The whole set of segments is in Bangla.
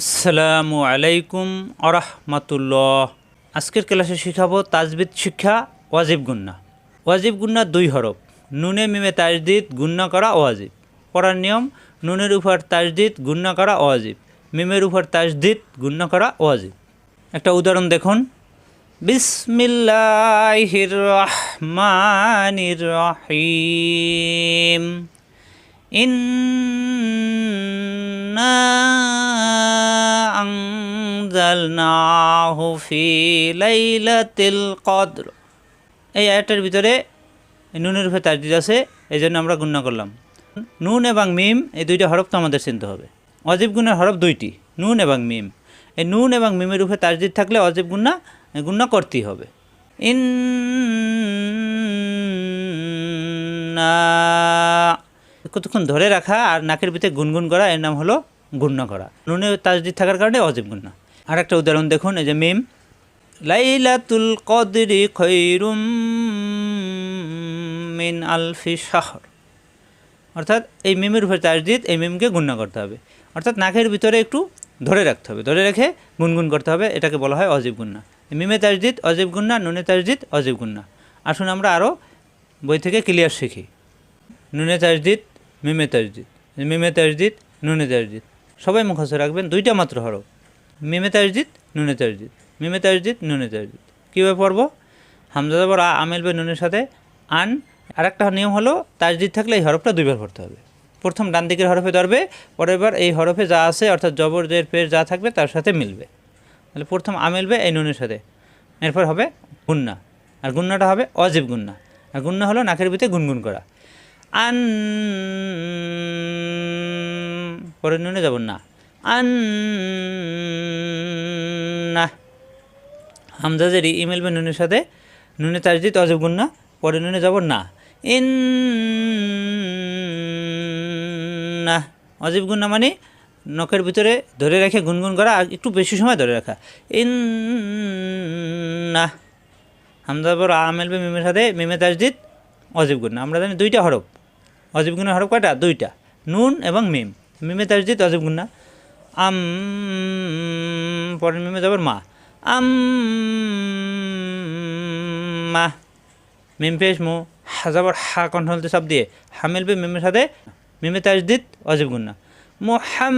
আসসালামু আলাইকুম আরহামাতুল্লাহ। আজকের ক্লাসে শিখাবো তাজবিদ শিক্ষা, ওয়াজিব গুন্না। ওয়াজিব গুন্না দুই হরফ, নুনে মিমে তাজদিদ, গুন্না করা ওয়াজিব। পড়ার নিয়ম, নুনের উপর তাজদিদ, গুন্না করা ওয়াজিব। মিমের উপর তাজদিদ, গুন্না করা ওয়াজিব। একটা উদাহরণ দেখুন। বিসমিল্লাহির রহমানির রহিম ইন্না আনজালনাহু ফি এই আয়াতটার ভিতরে নুনের উপরে তাজদিদ আছে এই জন্য আমরা গুণনা করলাম। নুন এবং মিম, এই দুইটা হরফ তো আমাদের চিনতে হবে। অজীব গুণের হরফ দুইটি, নুন এবং মিম। এই নুন এবং মিমের উপরে তাজদিদ থাকলে অজীব গুণনা গুণনা করতেই হবে। ইন কতক্ষণ ধরে রাখা আর নাকের ভিতরে গুনগুন করা, এর নাম হলো গুণনা করা। নুনের তাজদিদ থাকার কারণে অজীব গুণনা। আর একটা উদাহরণ দেখুন, এই যে মিম। লাইলাতুল কদরি খৈরুম মিন আলফি শাহর। অর্থাৎ এই মিমের উপরে তাজদিদ, এই মিমকে গুণ্য করতে হবে। অর্থাৎ নাকের ভিতরে একটু ধরে রাখতে হবে। ধরে রেখে গুনগুন করতে হবে, এটাকে বলা হয় অজীব গুন্না মিমে তাজদিদ, অজীব গুন্না নুনে তাজদিদ, অজীব গুন্না আসুন আমরা আরও বই থেকে ক্লিয়ার শিখি। নুনে তাজদিদ, মিমে তাজদিদ। মিমে তাজদিদ, নুনে তাজদিদ। সবাই মুখস্থ রাখবেন, দুইটা মাত্র হরফ। মিমে তাজদিদ, নুনে তাজদিদ। মিমে তাজদিদ, নুনে তাজদিদ। কীভাবে পড়ব? হামজা যাবার আ আমেলবে নুনের সাথে আন। আরেকটা নিয়ম হলো, তাজদিদ থাকলে এই হরফটা দুইবার পড়তে হবে। প্রথম ডান দিকের হরফে ধরবে, পরের বার এই হরফে যা আছে, অর্থাৎ জবর জের পেশ যা থাকবে, তার সাথে মিলবে। তাহলে প্রথম আ মিলবে এই নুনের সাথে। এরপর হবে গুন্না। আর গুন্নাটা হবে অজীব গুন্না। আর গুন্না হলো নাকের ভিতরে গুনগুন করা। আন পরের নুনে যাব না। আন না হামজাজের ই মিলবে নুনের সাথে নুনে তাজদিদ, অজীব গুন্না, পরে নুনে যাব না। ইন না অজীব গুন্না মানে নখের ভিতরে ধরে রেখে গুনগুন করা, আর একটু বেশি সময় ধরে রাখা। ইন না হামজা বড় আ মেলবে মিমের সাথে মিমে তাজদিদ, অজীব গুন্না। আমরা জানি দুইটা হরফ। অজীব গুণের হরফ কয়টা? দুইটা। নুন এবং মিম। মিমে তাজদিদ, অজীব গুন্না। আম পরের মিমে যাবার মা। আম মা। মিম পেশ মু হাজাবার হা কণ্ঠলতে সব দিয়ে। হা মিলবে মিমের সাথে মিমে তাজদিদ অজীব গুন্না মোহাম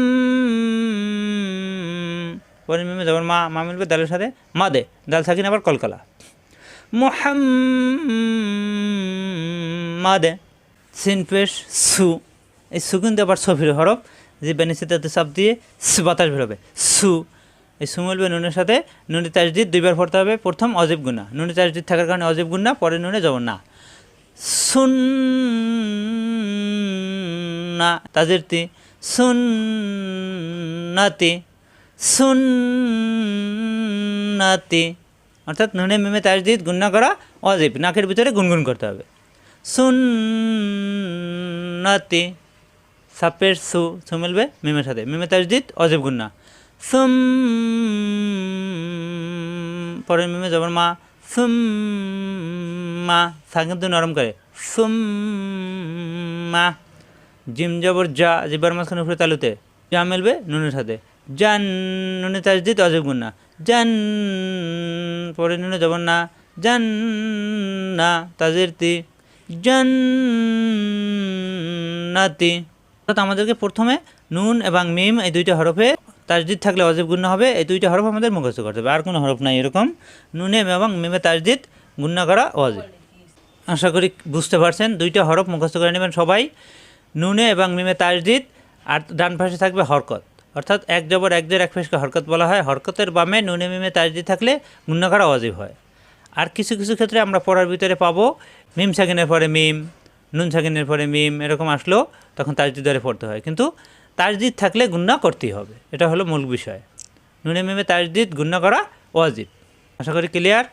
পরে মিমে যাবার মা। মা মিলবে দালের সাথে মা দে। দাল থাকিন আবার কলকলা। মোহাম মা দে। সিন পেশ সু। এই সু কিন্তু আবার সফির হরফ। যে বেনিসিতে চাপ দিয়ে সু বাতাস বেরোবে সু, এই সু মিলবে নুনের সাথে। নুনি তাজদিদ দুইবার পড়তে হবে। প্রথম অজীব গুণা। নুনি তাজদিদ থাকার কারণে অজীব গুণা, পরে নুনে যাব না সুন না তাজের তি। সুন নাতি সুন নাতি অর্থাৎ নুনে মিমে তাজদিদ গুণা করা অজীব। নাকের ভিতরে গুনগুন করতে হবে। সুন্নাতি সাপের সু সু মিলবে মিমের সাথে। মিমে তাজদিদ, অজীব গুন্না। সুম পরে মিমে যাবার মা। সুম, মা, সা কিন্তু নরম করে। সুম, মা। জিম জবর যা জিবার মাঝখানে উপরে তালুতে। যা মিলবে নুনের সাথে। জান, নুনে তাজদিদ, অজীব গুন্না। জান পরে নুনে যাবার না। জান, না, তাজের তি। জান্নাতি অর্থাৎ আমাদেরকে প্রথমে নুন এবং মিম এই দুইটা হরফে তাজদিদ থাকলে অজীব গুণ্য হবে। এই দুইটা হরফ আমাদের মুখস্থ করতে হবে। আর কোনো হরফ নাই এরকম। নুনে এবং মিমে তাজদিদ গুণ্য করা অজীব। আশা করি বুঝতে পারছেন। দুইটা হরফ মুখস্থ করে নেবেন সবাই। নুনে এবং মিমে তাজদিদ। আর ডান পাশে থাকবে হরকত। অর্থাৎ এক জবর, এক জের এক ফেসকে হরকত বলা হয়। হরকতের বামে নুনে মিমে তাজদিদ থাকলে গুণ্য করা অজীব হয়। আর কিছু কিছু ক্ষেত্রে আমরা পড়ার ভিতরে পাবো। মিম সাকিনের পরে মিম। নুন সাকিনের পরে মিম এরকম আসলেও তখন তাজদিদ দ্বারে পড়তে হয়। কিন্তু তাজদিদ থাকলে গুন্না করতেই হবে। এটা হলো মূল বিষয়। নুনে মিমে তাজদিদ, গুন্না করা ওয়াজিব। আশা করি ক্লিয়ার?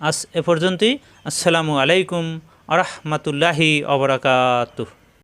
আস এ পর্যন্তই। আসসালামু আলাইকুম আরহামতুল্লাহি অবরাকাতুহ